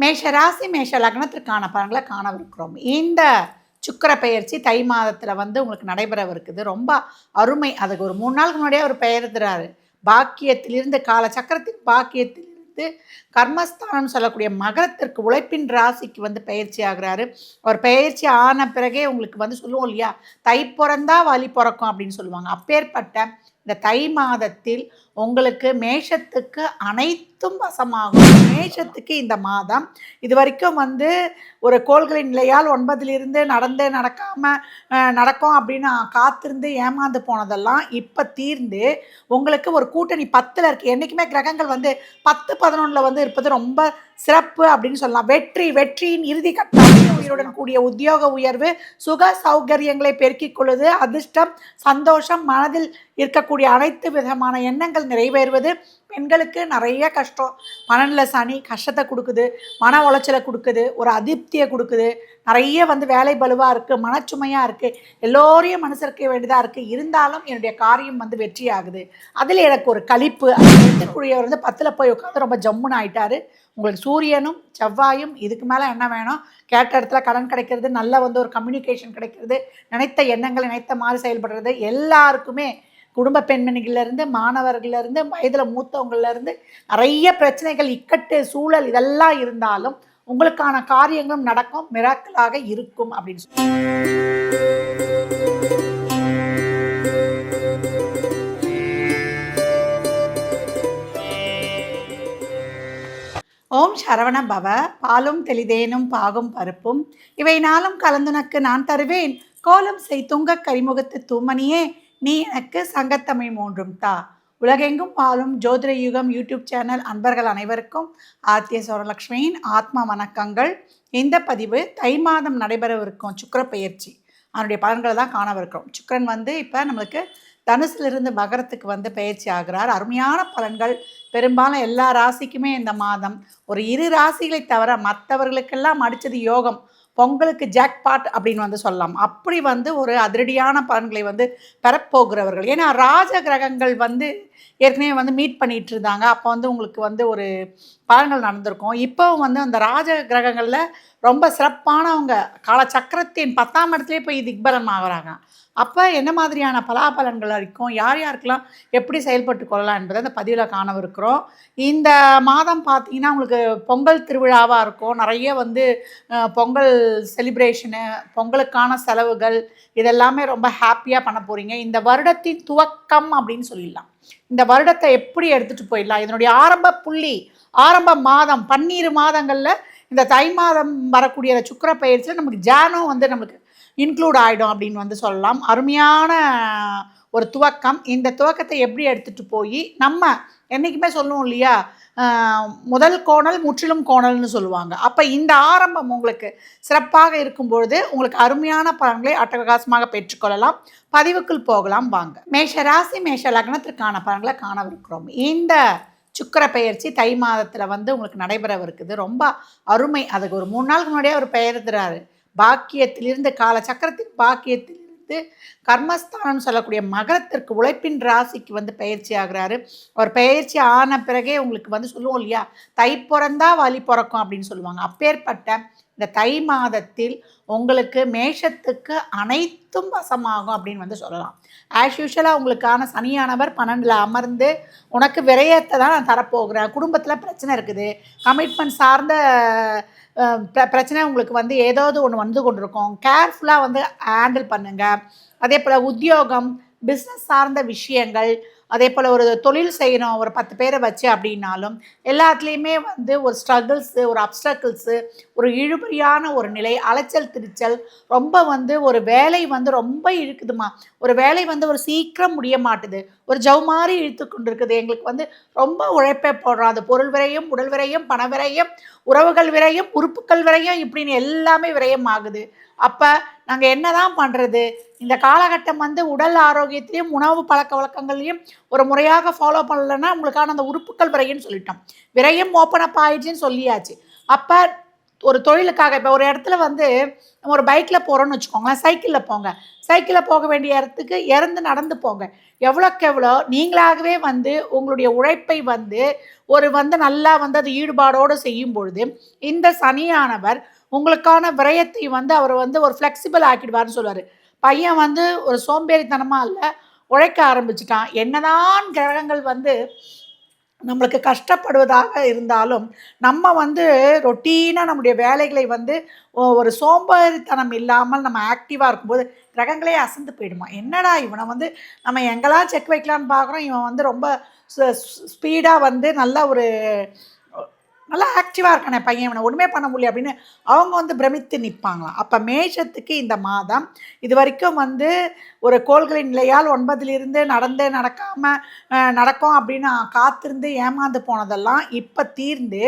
மேஷ ராசி மேஷ லக்னத்திற்கான பலன்களை காணவிருக்கிறோம். இந்த சுக்கிர பெயர்ச்சி தை மாதத்தில் வந்து உங்களுக்கு நடைபெறவிருக்குது. ரொம்ப அருமை. அதுக்கு ஒரு மூணு நாளுக்கு முன்னாடியே அவர் பெயர்த்துறாரு பாக்கியத்திலிருந்து கால சக்கரத்தின் பாக்கியத்திலிருந்து கர்மஸ்தானம் சொல்லக்கூடிய மகரத்திற்கு உழைப்பின் ராசிக்கு வந்து பயிற்சி ஆகுறாரு. அவர் பயிற்சி ஆன பிறகே உங்களுக்கு வந்து சொல்லுவோம் இல்லையா? தை பிறந்தா வலி பிறக்கும் அப்படின்னு சொல்லுவாங்க. அப்பேற்பட்ட இந்த தை மாதத்தில் உங்களுக்கு மேஷத்துக்கு அனைத்தும் வசமாகும். மேஷத்துக்கு இந்த மாதம். இது வரைக்கும் வந்து ஒரு கோள்களின் நிலையால் ஒன்பதிலிருந்து நடந்து நடக்காம நடக்கும் அப்படின்னு காத்திருந்து ஏமாந்து போனதெல்லாம் இப்போ தீர்ந்து உங்களுக்கு ஒரு கூட்டணி பத்தில் இருக்குது என்றைக்குமே கிரகங்கள் வந்து பத்து பதினொன்றில் வந்து இருப்பது ரொம்ப சிறப்பு அப்படின்னு சொல்லலாம். வெற்றி வெற்றியின் இறுதி கட்டம். உயிருடன் கூடிய உத்தியோக உயர்வு சுக சௌகரியங்களை பெருக்கிக் கொள்வது அதிர்ஷ்டம் சந்தோஷம் மனதில் இருக்கக்கூடிய அனைத்து விதமான எண்ணங்கள் நிறைவேறுவது பெண்களுக்கு நிறைய கஷ்டம். மனநில சனி கஷ்டத்தை கொடுக்குது மன உளைச்சலை கொடுக்குது ஒரு அதிருப்தியை கொடுக்குது. நிறைய வந்து வேலை பலுவாக இருக்குது மனச்சுமையாக இருக்குது எல்லோரையும் மனசிற்க வேண்டியதாக இருக்குது இருந்தாலும் என்னுடைய காரியம் வந்து வெற்றி ஆகுது அதில் எனக்கு ஒரு கழிப்பு. கூடியவர் வந்து பத்தில் போய் உட்காந்து ரொம்ப ஜம்முன்னு ஆயிட்டாரு. உங்களுக்கு சூரியனும் செவ்வாயும் இதுக்கு மேலே என்ன வேணும்? கேட்ட இடத்துல கடன் கிடைக்கிறது நல்ல வந்து ஒரு கம்யூனிகேஷன் கிடைக்கிறது நினைத்த எண்ணங்கள் நினைத்த மாதிரி செயல்படுறது எல்லாருக்குமே குடும்ப பெண்மணிகள்லேருந்து மாணவர்கள்லேருந்து வயதில் மூத்தவங்கள்லேருந்து நிறைய பிரச்சனைகள் இக்கட்டு சூழல் இதெல்லாம் இருந்தாலும் உங்களுக்கான காரியங்களும் நடக்கும் மிராக்கலாக இருக்கும் அப்படின்னு சொல்லி ஓம் சரவண பவ பாலும் தெளிதேனும் பாகும் பருப்பும். இவை நாளும் கலந்துனக்கு நான் தருவேன். கோலம் செய் துங்க கரிமுகத்து தூமணியே. நீ எனக்கு சங்கத்தமிழ் மூன்றும் தா. உலகெங்கும் பாலும் ஜோதிட யுகம் யூடியூப் சேனல் அன்பர்கள் அனைவருக்கும் ஆர்த்திய சோரலக்ஷ்மியின் ஆத்மா வணக்கங்கள். இந்த பதிவு தை மாதம் நடைபெறவிருக்கும் சுக்கிர பயிற்சி. அதனுடைய பலன்களை தான் காணவிருக்கிறோம். சுக்கரன் வந்து இப்போ நம்மளுக்கு தனுசிலிருந்து மகரத்துக்கு வந்து பயிற்சி ஆகிறார். அருமையான பலன்கள். பெரும்பாலும் எல்லா ராசிக்குமே இந்த மாதம். ஒரு இரு ராசிகளை தவிர மற்றவர்களுக்கெல்லாம் அடித்தது யோகம். பொங்கலுக்கு ஜாக்பாட் அப்படின்னு வந்து சொல்லலாம். அப்படி வந்து ஒரு அதிரடியான பலன்களை வந்து பெறப்போகிறவர்கள். ஏன்னா ராஜ கிரகங்கள் வந்து ஏற்கனவே வந்து மீட் பண்ணிட்டு இருந்தாங்க அப்போ வந்து உங்களுக்கு வந்து ஒரு பலன்கள் நடந்திருக்கும். இப்போ வந்து அந்த ராஜ கிரகங்களில் ரொம்ப சிறப்பானவங்க காலச்சக்கரத்தின் பத்தாம் இடத்துலேயே போய் திக்பலம் ஆகிறாங்க. அப்போ என்ன மாதிரியான பலாபலன்கள் இருக்கும்? யார் யாருக்கெல்லாம் எப்படி செயல்பட்டு கொள்ளலாம் என்பதை அந்த பதிவில் காணவிருக்கிறோம். இந்த மாதம் பார்த்தீங்கன்னா உங்களுக்கு பொங்கல் திருவிழாவாக இருக்கும். நிறைய வந்து பொங்கல் செலிப்ரேஷனு பொங்கலுக்கான செலவுகள் இதெல்லாமே ரொம்ப ஹாப்பியாக பண்ண போகிறீங்க இந்த வருடத்தின் துவக்கம் அப்படின்னு சொல்லிடலாம். இந்த வருடத்தை எப்படி எடுத்துகிட்டு போயிடலாம்? இதனுடைய ஆரம்ப புள்ளி ஆரம்ப மாதம் பன்னீர் மாதங்களில் இந்த தை மாதம் வரக்கூடிய சுக்கர சுக்கிர பயிற்சியில் நமக்கு ஜானும் வந்து நமக்கு இன்க்ளூட் ஆகிடும் அப்படின்னு வந்து சொல்லலாம். அருமையான ஒரு துவக்கம். இந்த துவக்கத்தை எப்படி எடுத்துகிட்டு போய் நம்ம என்றைக்குமே சொல்லுவோம் இல்லையா? முதல் கோணல் முற்றிலும் கோணல்னு சொல்லுவாங்க. அப்போ இந்த ஆரம்பம் உங்களுக்கு சிறப்பாக இருக்கும் பொழுது உங்களுக்கு அருமையான பலன்களை அட்டகாசமாக பெற்றுக்கொள்ளலாம் பதிவுக்குள் போகலாம் வாங்க. மேஷ ராசி மேஷ லக்னத்திற்கான பலன்களை காணவிருக்கிறோம். இந்த சுக்கர பெயர்ச்சி தை மாதத்தில் வந்து உங்களுக்கு நடைபெறவிருக்குது. ரொம்ப அருமை. அதுக்கு ஒரு மூணு நாளுக்கு முன்னாடியே அவர் பெயர்த்துறாரு பாக்கியத்திலிருந்து கால சக்கரத்தின் பாக்கியத்திலிருந்து கர்மஸ்தானம் சொல்லக்கூடிய மகரத்திற்கு உழைப்பின் ராசிக்கு வந்து பயிற்சி ஆகிறாரு. அவர் பயிற்சி ஆன பிறகே உங்களுக்கு வந்து சொல்லுவோம் இல்லையா? தை பிறந்தா வலி பிறக்கும் அப்படின்னு சொல்லுவாங்க. அப்பேற்பட்ட இந்த தை மாதத்தில் உங்களுக்கு மேஷத்துக்கு அனைத்தும் வசமாகும் அப்படின்னு வந்து சொல்லலாம். ஆஸ் யூஷுவலாக உங்களுக்கான சனியானவர் பன்னெண்டில் அமர்ந்து உனக்கு விரயத்தை தான் நான் தரப்போகிறேன் குடும்பத்தில் பிரச்சனை இருக்குது. கமிட்மெண்ட் சார்ந்த பிரச்சனை உங்களுக்கு வந்து ஏதாவது ஒன்று வந்து கொண்டிருக்கும். கேர்ஃபுல்லாக வந்து ஹேண்டில் பண்ணுங்கள் அதே போல் உத்தியோகம் பிஸ்னஸ் சார்ந்த விஷயங்கள் அதே போல் ஒரு தொழில் செய்யணும் ஒரு பத்து பேரை வச்சு அப்படின்னாலும் எல்லாத்துலேயுமே வந்து ஒரு ஸ்ட்ரகிள்ஸு ஒரு அப்ஸ்ட்ரகிள்ஸு ஒரு இழுபறியான ஒரு நிலை அலைச்சல் திருச்சல் ரொம்ப வந்து ஒரு வேலை வந்து ரொம்ப இழுக்குதுமா ஒரு வேலை வந்து ஒரு சீக்கிரம் முடிய மாட்டுது. ஒரு ஜவு மாதிரி இழுத்து கொண்டு இருக்குது எங்களுக்கு வந்து ரொம்ப உழைப்பே போடுறோம். அது பொருள் விரையும் உடல் விரையும் பண விரையும் உறவுகள் விரையும் உறுப்புகள் விரையும் இப்படின்னு எல்லாமே விரயம் ஆகுது. அப்போ நாங்கள் என்ன தான் பண்ணுறது இந்த காலகட்டம் வந்து உடல் ஆரோக்கியத்திலையும் உணவு பழக்க வழக்கங்களையும் ஒரு முறையாக ஃபாலோ பண்ணலைன்னா உங்களுக்கான அந்த உறுப்புகள் விரையும் சொல்லிட்டோம். விரையும் ஓப்பன் அப் ஆயிடுச்சுன்னு சொல்லியாச்சு. அப்போ ஒரு தொழிலுக்காக இப்போ ஒரு இடத்துல வந்து நம்ம ஒரு பைக்கில் போகிறோன்னு வச்சுக்கோங்களேன் சைக்கிளில் போங்க. சைக்கிளில் போக வேண்டிய இடத்துக்கு இறந்து நடந்து போங்க. எவ்வளோக்கு எவ்வளோ நீங்களாகவே வந்து உங்களுடைய உழைப்பை வந்து ஒரு வந்து நல்லா வந்து அது ஈடுபாடோடு செய்யும் பொழுது இந்த சனியானவர் உங்களுக்கான விரயத்தை வந்து அவர் வந்து ஒரு ஃப்ளெக்சிபிள் ஆக்கிடுவார்னு சொல்லுவார். பையன் வந்து ஒரு சோம்பேறித்தனமாக இல்லை உழைக்க ஆரம்பிச்சிட்டான். என்னதான் கிரகங்கள் வந்து நம்மளுக்கு கஷ்டப்படுவதாக இருந்தாலும் நம்ம வந்து ரொட்டீனாக நம்முடைய வேலைகளை வந்து ஒரு சோம்பேறித்தனம் இல்லாமல் நம்ம ஆக்டிவாக இருக்கும்போது கிரகங்களே அசந்து போயிடுமா? என்னடா இவனை வந்து நம்ம எங்கெல்லாம் செக் வைக்கலான்னு பார்க்குறோம். இவன் வந்து ரொம்ப ஸ்பீடாக வந்து நல்ல ஒரு நல்லா ஆக்டிவாக இருக்கானே பையன் இவனை. ஒன்றுமே பண்ண முடியல அப்படின்னு அவங்க வந்து பிரமித்து நிற்பாங்களாம் அப்போ மேஷத்துக்கு இந்த மாதம் இது வரைக்கும் வந்து ஒரு கோள்களின் நிலையால் ஒன்பதிலிருந்து நடந்து நடக்காமல் நடக்கும் அப்படின்னு காத்திருந்து ஏமாந்து போனதெல்லாம் இப்போ தீர்ந்து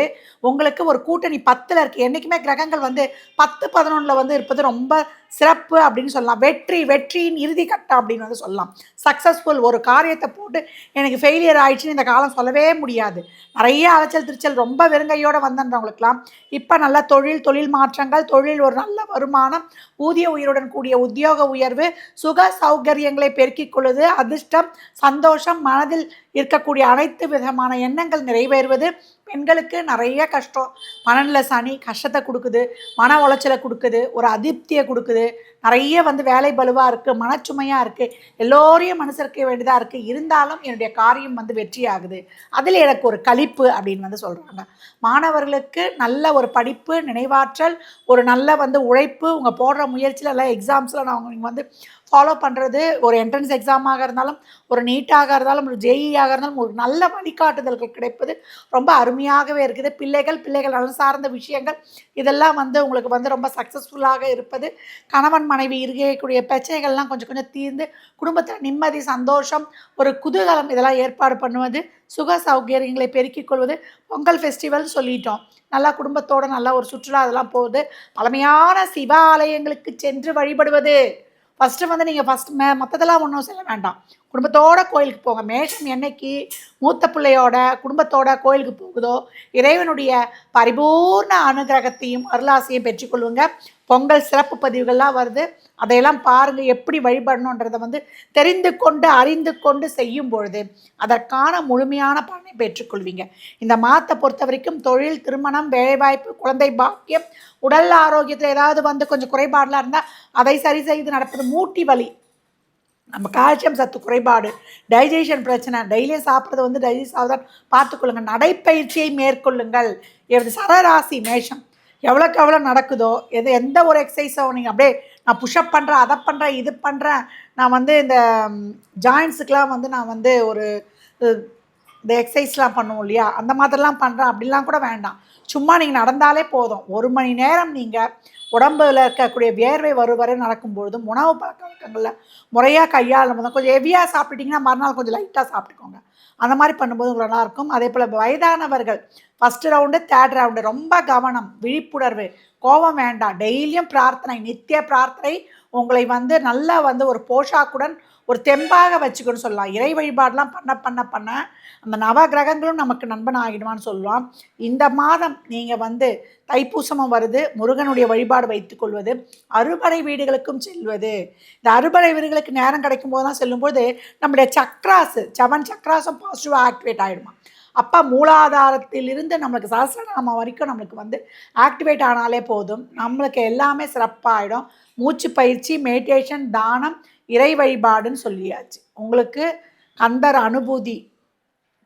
உங்களுக்கு ஒரு கூட்டணி பத்தில் இருக்குது என்றைக்குமே கிரகங்கள் வந்து பத்து பதினொன்றில் வந்து இருப்பது ரொம்ப சிறப்பு அப்படின்னு சொல்லலாம். வெற்றி வெற்றியின் இறுதி கட்டம் அப்படின்னு வந்து சொல்லலாம். சக்ஸஸ்ஃபுல் ஒரு காரியத்தை போட்டு எனக்கு ஃபெயிலியர் ஆயிடுச்சுன்னு இந்த காலம் சொல்லவே முடியாது. நிறைய அலைச்சல் திருச்சல் ரொம்ப வெறுங்கையோடு வந்தன்றவங்களுக்குலாம் இப்போ நல்ல தொழில் தொழில் மாற்றங்கள் தொழில் ஒரு நல்ல வருமானம் ஊதிய உயிருடன் கூடிய உத்தியோக உயர்வு சுக சௌகரியங்களை பெருக்கிக் கொள்வது அதிர்ஷ்டம் சந்தோஷம் மனதில் இருக்கக்கூடிய அனைத்து விதமான எண்ணங்கள் நிறைவேறுவது பெண்களுக்கு நிறைய கஷ்டம். மனநில சனி கஷ்டத்தை கொடுக்குது மன உளைச்சலை கொடுக்குது ஒரு அதிருப்தியை கொடுக்குது. நிறைய வந்து வேலை பலுவாக இருக்குது மனச்சுமையாக இருக்குது எல்லோரையும் மனசிற்க வேண்டியதாக இருக்குது இருந்தாலும் என்னுடைய காரியம் வந்து வெற்றி ஆகுது அதில் எனக்கு ஒரு கழிப்பு அப்படின்னு வந்து சொல்கிறாங்க மாணவர்களுக்கு நல்ல ஒரு படிப்பு நினைவாற்றல் ஒரு நல்ல வந்து உழைப்பு உங்கள் போடுற முயற்சியில் எல்லாம் எக்ஸாம்ஸில் நான் அவங்க வந்து ஃபாலோ பண்ணுறது ஒரு என்ட்ரன்ஸ் எக்ஸாமாக இருந்தாலும் ஒரு நீட்டாக இருந்தாலும் ஒரு ஜேஇயாக இருந்தாலும் ஒரு நல்ல வழிகாட்டுதல்கள் கிடைப்பது ரொம்ப கம்மியாகவே இருக்குது. பிள்ளைகள் பிள்ளைகள் நலன் சார்ந்த விஷயங்கள் இதெல்லாம் வந்து உங்களுக்கு வந்து ரொம்ப சக்ஸஸ்ஃபுல்லாக இருப்பது. கணவன் மனைவி இருக்கக்கூடிய பிரச்சனைகள்லாம் கொஞ்சம் கொஞ்சம் தீர்ந்து குடும்பத்தில் நிம்மதி சந்தோஷம் ஒரு குதூகலம் இதெல்லாம் ஏற்பாடு பண்ணுவது சுக சௌகரியங்களை பெருக்கிக் கொள்வது பொங்கல் ஃபெஸ்டிவல் சொல்லிட்டோம். நல்லா குடும்பத்தோடு நல்லா ஒரு சுற்றுலா அதெல்லாம் போகுது. பழமையான சிவாலயங்களுக்கு சென்று வழிபடுவது. ஃபஸ்ட்டு வந்து நீங்கள் ஃபஸ்ட் மே மற்றதெல்லாம் ஒன்றும் சொல்ல வேண்டாம். குடும்பத்தோட கோயிலுக்கு போங்க. மேஷம் என்னைக்கு மூத்த பிள்ளையோட குடும்பத்தோட கோயிலுக்கு போகுதோ இறைவனுடைய பரிபூர்ண அனுகிரகத்தையும் அருளாசையும் பெற்றுக்கொள்ளுங்க. பொங்கல் சிறப்பு பதிவுகள்லாம் வருது. அதையெல்லாம் பாருங்கள் எப்படி வழிபடணுன்றதை வந்து தெரிந்து கொண்டு அறிந்து கொண்டு செய்யும் பொழுது அதற்கான முழுமையான பலனை பெற்றுக்கொள்வீங்க. இந்த மாதத்தை பொறுத்த வரைக்கும் தொழில் திருமணம் வேலைவாய்ப்பு குழந்தை பாக்கியம் உடல் ஆரோக்கியத்தில் ஏதாவது வந்து கொஞ்சம் குறைபாடெலாம் இருந்தால் அதை சரி செய்து நடப்பது மூட்டி வலி. நம்ம கால்சியம் சத்து குறைபாடு டைஜஷன் பிரச்சனை டெய்லியும் சாப்பிட்றது வந்து டைஜஸ்ட் ஆகுதான் பார்த்துக்கொள்ளுங்கள் நடைப்பயிற்சியை மேற்கொள்ளுங்கள். எனது சரராசி மேஷம். எவ்வளோக்கு எவ்வளோ நடக்குதோ எது எந்த ஒரு எக்ஸசைஸோ நீங்கள் அப்படியே நான் புஷ்அப் பண்ணுறேன் அதை பண்ணுறேன் இது பண்ணுறேன் நான் வந்து இந்த ஜாயின்ஸுக்கெலாம் வந்து நான் வந்து ஒரு இந்த எக்ஸசைஸ்லாம் பண்ணுவோம் இல்லையா? அந்த மாதிரிலாம் பண்ணுறேன் அப்படிலாம் கூட வேண்டாம். சும்மா நீங்கள் நடந்தாலே போதும். ஒரு மணி நேரம் நீங்கள் உடம்புல இருக்கக்கூடிய வியர்வை வருவரை வரை நடக்கும்பொழுதும் உணவு பழக்க வழக்கங்களில் முறையாக கையாளும் போது கொஞ்சம் ஹெவியாக சாப்பிட்டீங்கன்னா மறுநாள் கொஞ்சம் லைட்டாக சாப்பிட்டுக்கோங்க. அந்த மாதிரி பண்ணும்போது உங்களுக்கு நல்லாயிருக்கும். அதே போல் வயதானவர்கள் ஃபஸ்ட்டு ரவுண்டு தேர்ட் ரவுண்டு ரொம்ப கவனம் விழிப்புணர்வு கோபம் வேண்டாம். டெய்லியும் பிரார்த்தனை நித்திய பிரார்த்தனை. உங்களை வந்து நல்லா வந்து ஒரு போஷாக்குடன் ஒரு தெம்பாக வச்சுக்கணும்னு சொல்லலாம். இறை வழிபாடெலாம் பண்ண பண்ண பண்ண அந்த நவ கிரகங்களும் நமக்கு நண்பன் ஆகிடுவான்னு சொல்லலாம் இந்த மாதம் நீங்கள் வந்து தைப்பூசமும் வருது முருகனுடைய வழிபாடு வைத்துக்கொள்வது அறுபடை வீடுகளுக்கும் செல்வது. இந்த அறுபடை வீடுகளுக்கு நேரம் கிடைக்கும் போது தான் செல்லும்போது நம்முடைய சக்ராஸு செவன் சக்ராஸும் பாசிட்டிவாக ஆக்டிவேட் ஆகிடுமா அப்போ மூலாதாரத்திலிருந்து நம்மளுக்கு சஹஸ்ரநாமம் வரைக்கும் நம்மளுக்கு வந்து ஆக்டிவேட் ஆனாலே போதும். நம்மளுக்கு எல்லாமே சிறப்பாகிடும் மூச்சு பயிற்சி மெடிடேஷன் தானம் இறை வழிபாடுன்னு சொல்லியாச்சு. உங்களுக்கு கந்தர் அனுபூதி.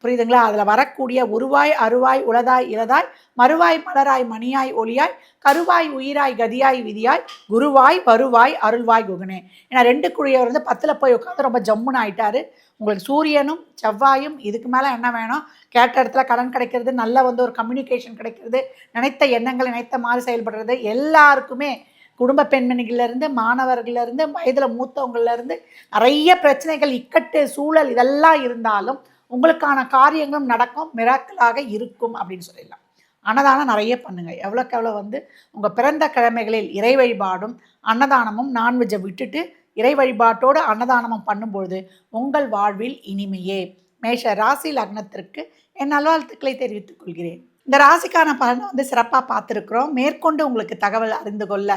புரியுதுங்களா? அதில் வரக்கூடிய உருவாய் அருவாய் உளதாய் இளதாய் மறுவாய் மலராய் மணியாய் ஒளியாய் கருவாய் உயிராய் கதியாய் விதியாய் குருவாய் வருவாய் அருள்வாய் குகனே. ஏன்னா ரெண்டு குழியவர் வந்து பத்தில் போய் உட்காந்து ரொம்ப ஜம்முன்னு ஆயிட்டாரு. உங்களுக்கு சூரியனும் செவ்வாயும் இதுக்கு மேலே என்ன வேணும்? கேட்ட இடத்துல கடன் கிடைக்கிறது நல்ல வந்து ஒரு கம்யூனிகேஷன் கிடைக்கிறது நினைத்த எண்ணங்கள் நினைத்த மாதிரி செயல்படுறது எல்லாருக்குமே குடும்ப பெண்மணிகள்லேருந்து மாணவர்கள்லேருந்து வயதில் மூத்தவங்கள்லேருந்து நிறைய பிரச்சனைகள் இக்கட்டு சூழல் இதெல்லாம் இருந்தாலும் உங்களுக்கான காரியங்களும் நடக்கும் மிராக்கலாக இருக்கும் அப்படின்னு சொல்லிடலாம். அன்னதானம் நிறைய பண்ணுங்கள் எவ்வளோக்கு எவ்வளோ வந்து உங்கள் பிறந்த கிழமைகளில் இறை வழிபாடும் அன்னதானமும் நான்வெஜ்ஜை விட்டுட்டு இறை வழிபாட்டோடு அன்னதானமும் பண்ணும்பொழுது உங்கள் வாழ்வில் இனிமையே. மேஷ ராசி லக்னத்திற்கு என் நல்வாழ்த்துக்களை தெரிவித்துக் கொள்கிறேன். இந்த ராசிக்கான பலனை வந்து சிறப்பாக பார்த்துருக்குறோம். மேற்கொண்டு உங்களுக்கு தகவல் அறிந்து கொள்ள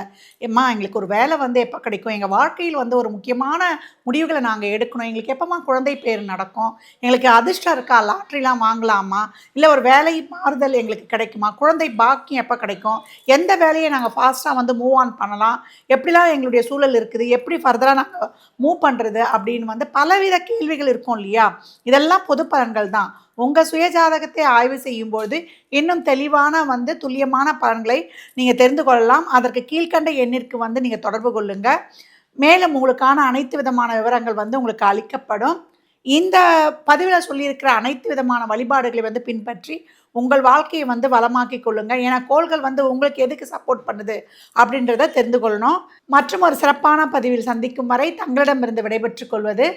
எம்மா எங்களுக்கு ஒரு வேலை வந்து எப்போ கிடைக்கும்? எங்கள் வாழ்க்கையில் வந்து ஒரு முக்கியமான முடிவுகளை நாங்கள் எடுக்கணும். எங்களுக்கு எப்போம்மா குழந்தை பேர் நடக்கும்? எங்களுக்கு அதிர்ஷ்டம் இருக்கா? லாட்ரிலாம் வாங்கலாமா? இல்லை ஒரு வேலை மாறுதல் எங்களுக்கு கிடைக்குமா? குழந்தை பாக்கியம் எப்போ கிடைக்கும்? எந்த வேலையை நாங்கள் ஃபாஸ்ட்டாக வந்து மூவ் ஆன் பண்ணலாம்? எப்படிலாம் எங்களுடைய சூழல் இருக்குது? எப்படி ஃபர்தராக நாங்கள் மூவ் பண்ணுறது அப்படின்னு வந்து பலவித கேள்விகள் இருக்கும் இல்லையா? இதெல்லாம் பொது பலன்கள் தான். உங்கள் சுயஜாதகத்தை ஆய்வு செய்யும்போது இன்னும் தெளிவான வந்து துல்லியமான பலன்களை நீங்கள் தெரிந்து கொள்ளலாம். அதற்கு கீழ்க்கண்ட எண்ணிற்கு வந்து நீங்கள் தொடர்பு கொள்ளுங்கள் மேலும் உங்களுக்கான அனைத்து விதமான விவரங்கள் வந்து உங்களுக்கு அளிக்கப்படும். இந்த பதிவில் சொல்லியிருக்கிற அனைத்து விதமான வழிபாடுகளை வந்து பின்பற்றி உங்கள் வாழ்க்கையை வந்து வளமாக்கி கொள்ளுங்க. ஏன்னா கோள்கள் வந்து உங்களுக்கு எதுக்கு சப்போர்ட் பண்ணுது அப்படின்றத தெரிந்து கொள்ளணும். மற்றும் ஒரு சிறப்பான பதிவில் சந்திக்கும் வரை தங்களிடமிருந்து விடைபெற்றுக் கொள்வது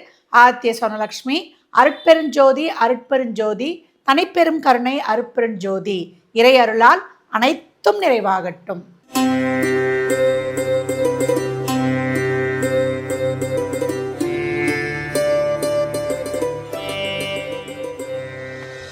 ஆதித்ய சோனலக்ஷ்மி. அருட்பெருஞ்சோதி அருட்பெருஞ்சோதி தனிப்பெரும் கருணை அருட்பெருஞ்சோதி. இறை அருளால் அனைத்தும் நிறைவாகட்டும்.